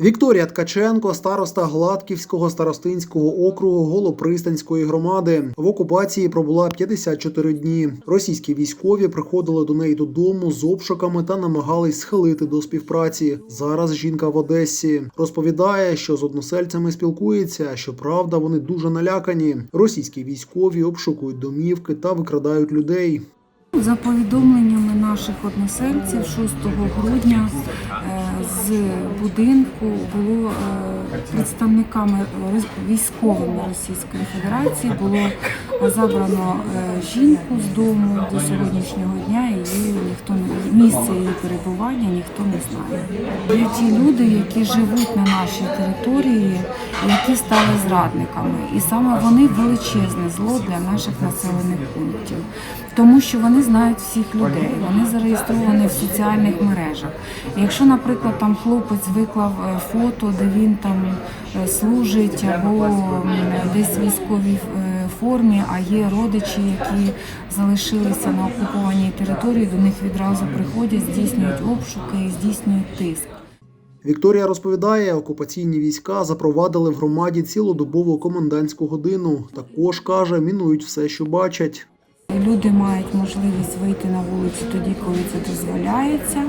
Вікторія Ткаченко, староста Гладківського старостинського округу Голопристанської громади. В окупації пробула 54 дні. Російські військові приходили до неї додому з обшуками та намагались схилити до співпраці. Зараз жінка в Одесі розповідає, що з односельцями спілкується. Щоправда, вони дуже налякані. Російські військові обшукують домівки та викрадають людей. За повідомленнями наших односельців, 6 грудня е, з будинку було е, представниками роз- військовими Російської Федерації було забрано е, жінку з дому до сьогоднішнього дня. Її ніхто не місце її перебування ніхто не знає. Є ті люди, які живуть на нашій території, які стали зрадниками, і саме вони величезне зло для наших населених пунктів тому що вони знають всіх людей, вони зареєстровані в соціальних мережах. Якщо, наприклад, там хлопець виклав е, фото, де він там е, служить або десь військовій е, формі, а є родичі, які залишилися на окупованій території, до них відразу приходять, здійснюють обшуки здійснюють тиск. Вікторія розповідає, окупаційні війська запровадили в громаді цілодобову комендантську годину. Також каже, мінують все, що бачать. Люди мають можливість вийти на вулицю тоді, коли це дозволяється.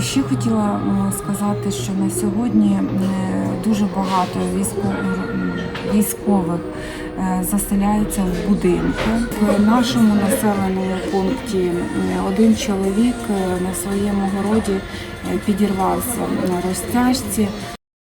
Ще хотіла е, сказати, що на сьогодні е, дуже багато військових, е, заселяються в будинки. В нашому населеному пункті один чоловік на своєму городі підірвався на розтяжці.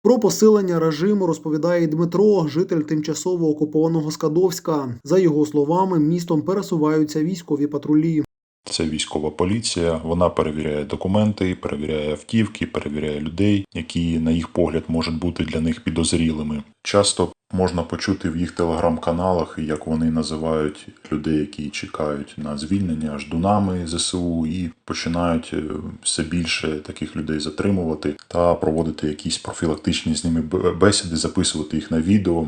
Про посилення режиму розповідає Дмитро, житель тимчасово окупованого Скадовська. За його словами, містом пересуваються військові патрулі. Це військова поліція. Вона перевіряє документи, перевіряє автівки, перевіряє людей, які, на їх погляд, можуть бути для них підозрілими. Часто можна почути в їх телеграм-каналах, як вони називають людей, які чекають на звільнення ждунами ЗСУ, і починають е, все більше таких людей затримувати та проводити якісь профілактичні з ними бесіди, записувати їх на відео,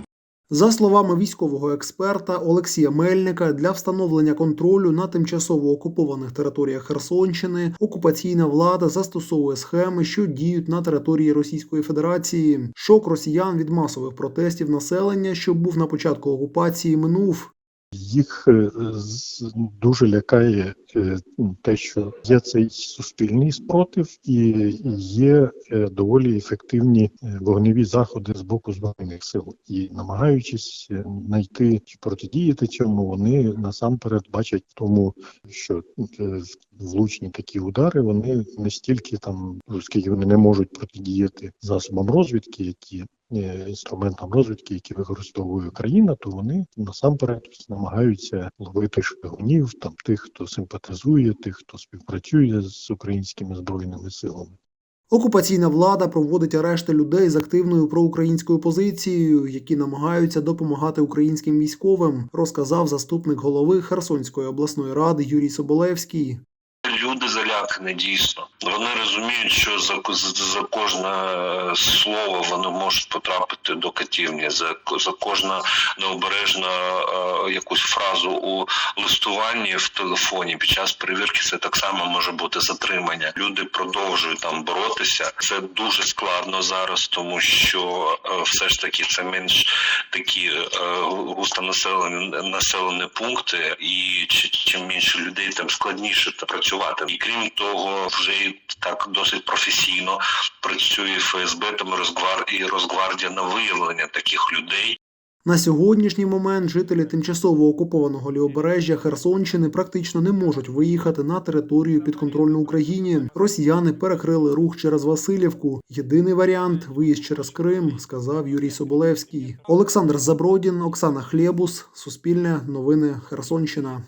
За словами військового експерта Олексія Мельника, для встановлення контролю на тимчасово окупованих територіях Херсонщини окупаційна влада застосовує схеми, що діють на території Російської Федерації. Шок росіян від масових протестів населення, що був на початку окупації, минув. Їх е, дуже лякає е, те, що є цей суспільний спротив, і є е, доволі ефективні вогневі заходи з боку збройних сил. І намагаючись знайти чи протидіяти цьому, вони насамперед бачать тому, що влучні такі удари вони не стільки там, оскільки вони не можуть протидіяти засобам розвідки, які е, інструментам розвідки, які використовує країна, то вони насамперед намагаються ловити шпигунів, там тих, хто симпатизує, тих, хто співпрацює з українськими збройними силами. Окупаційна влада проводить арешти людей з активною проукраїнською позицією, які намагаються допомагати українським військовим, розказав заступник голови Херсонської обласної ради Юрій Соболевський. Люди залякані дійсно. Вони розуміють, що за, за, кожне е, слово вони можуть потрапити до катівні, за, за кожну необережну е, якусь фразу у листуванні в телефоні під час перевірки це так само може бути затримання. Люди продовжують там боротися. Це дуже складно зараз, тому що е, все ж таки це менш такі е, густонаселені населені пункти, і чи- чим більше людей, тим складніше працювати. І крім того, вже так досить професійно працює ФСБ Росгвар і Росгвардія на виявлення таких людей. На сьогоднішній момент жителі тимчасово окупованого лівобережжя Херсонщини практично не можуть виїхати на територію підконтрольну Україні. Росіяни перекрили рух через Васильівку. Єдиний варіант виїзд через Крим, сказав Юрій Соболевський. Олександр Забродін, Оксана Хлєбус, Суспільне, Новини Херсонщина.